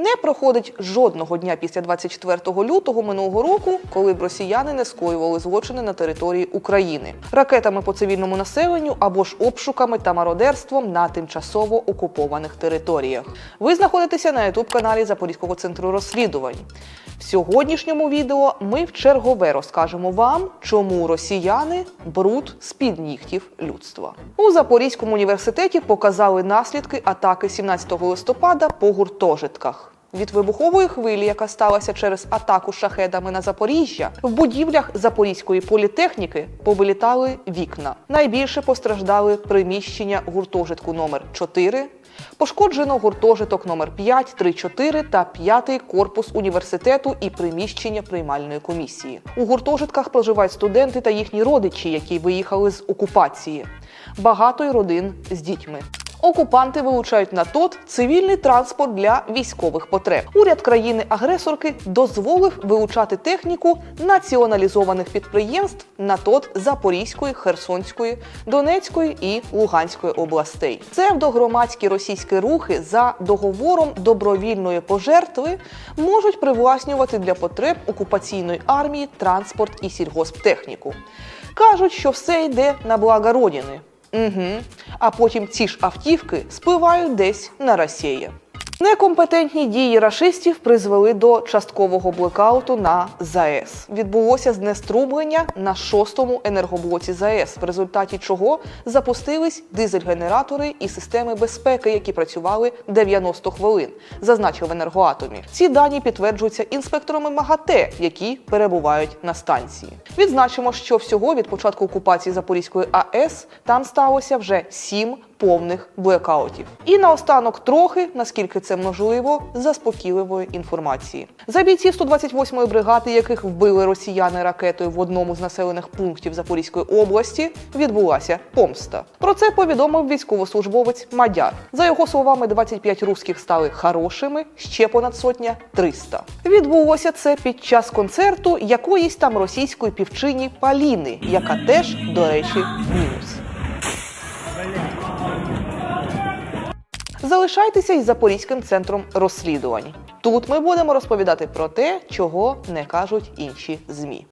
Не проходить жодного дня після 24 лютого минулого року, коли б росіяни не скоювали злочини на території України ракетами по цивільному населенню або ж обшуками та мародерством на тимчасово окупованих територіях. Ви знаходитеся на ютуб каналі Запорізького центру розслідувань. В сьогоднішньому відео ми в чергове розкажемо вам, чому росіяни бруд з-під нігтів людства. У Запорізькому університеті показали наслідки атаки 17 листопада по гуртожитках. Від вибухової хвилі, яка сталася через атаку шахедами на Запоріжжя, в будівлях Запорізької політехніки повилітали вікна. Найбільше постраждали приміщення гуртожитку номер 4 Пошкоджено гуртожиток номер 5, 3, 4 та 5 корпус університету і приміщення приймальної комісії. У гуртожитках проживають студенти та їхні родичі, які виїхали з окупації. Багато й родин з дітьми. Окупанти вилучають на ТОТ цивільний транспорт для військових потреб. Уряд країни-агресорки дозволив вилучати техніку націоналізованих підприємств на ТОТ Запорізької, Херсонської, Донецької і Луганської областей. Псевдогромадські російські рухи за договором добровільної пожертви можуть привласнювати для потреб окупаційної армії транспорт і сільгосптехніку. Кажуть, що все йде на благо Родини. Угу. А потім ці ж автівки спливають десь на Росії. Некомпетентні дії рашистів призвели до часткового блекауту на ЗАЕС. Відбулося знеструблення на шостому енергоблоці ЗАЕС, в результаті чого запустились дизель-генератори і системи безпеки, які працювали 90 хвилин, зазначив в енергоатомі. Ці дані підтверджуються інспекторами МАГАТЕ, які перебувають на станції. Відзначимо, що всього від початку окупації Запорізької АЕС там сталося вже сім повних блекаутів. І наостанок трохи, наскільки це можливо, заспокійливої інформації. За бійців 128-ї бригади, яких вбили росіяни ракетою в одному з населених пунктів Запорізької області, відбулася помста. Про це повідомив військовослужбовець Мадяр. За його словами, 25 русських стали хорошими, ще понад сотня 300. Відбулося це під час концерту якоїсь там російської півчині Паліни, яка теж, до речі, мінус. Залишайтеся із Запорізьким центром розслідувань. Тут ми будемо розповідати про те, чого не кажуть інші змі.